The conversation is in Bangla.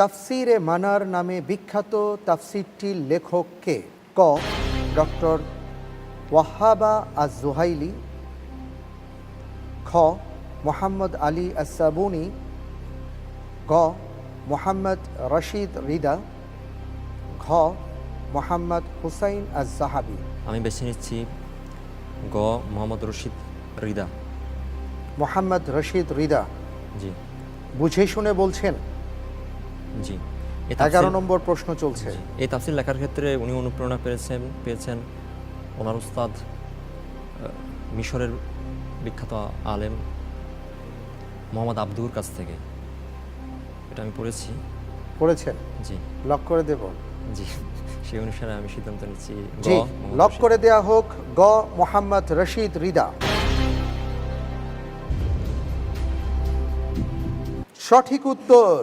তাফসিরে মানার নামে বিখ্যাত তাফসিরটির লেখক কে? ক ডক্টর ওয়াহাবা আজ জুহাইলি খ মোহাম্মদ আলী আসাবুনি গ মোহাম্মদ রশিদ রিদা। ঘ মোহাম্মদ হুসাইন আজ জাহাবি আমি বেছে নিচ্ছি গ মোহাম্মদ রশিদ রিদা। মোহাম্মদ রশিদ রিদা। জি। বুঝে শুনে বলছেন জি। এগারো নম্বর প্রশ্ন চলছে। এই তাফসির লেখার ক্ষেত্রে উনি অনুপ্রেরণা পেয়েছেন পেয়েছেন ওনার উস্তাদ মিশরের বিখ্যাত আলেম মোহাম্মদ আব্দুর কাছ থেকে। এটা আমি পড়েছি। পড়েছেন? জি। লক করে দেব। জি। সেই অনুসারে আমি সিদ্ধান্ত নিচ্ছি জি লক করে দেয়া হোক গ মোহাম্মদ রশিদ রিদা। সঠিক উত্তর।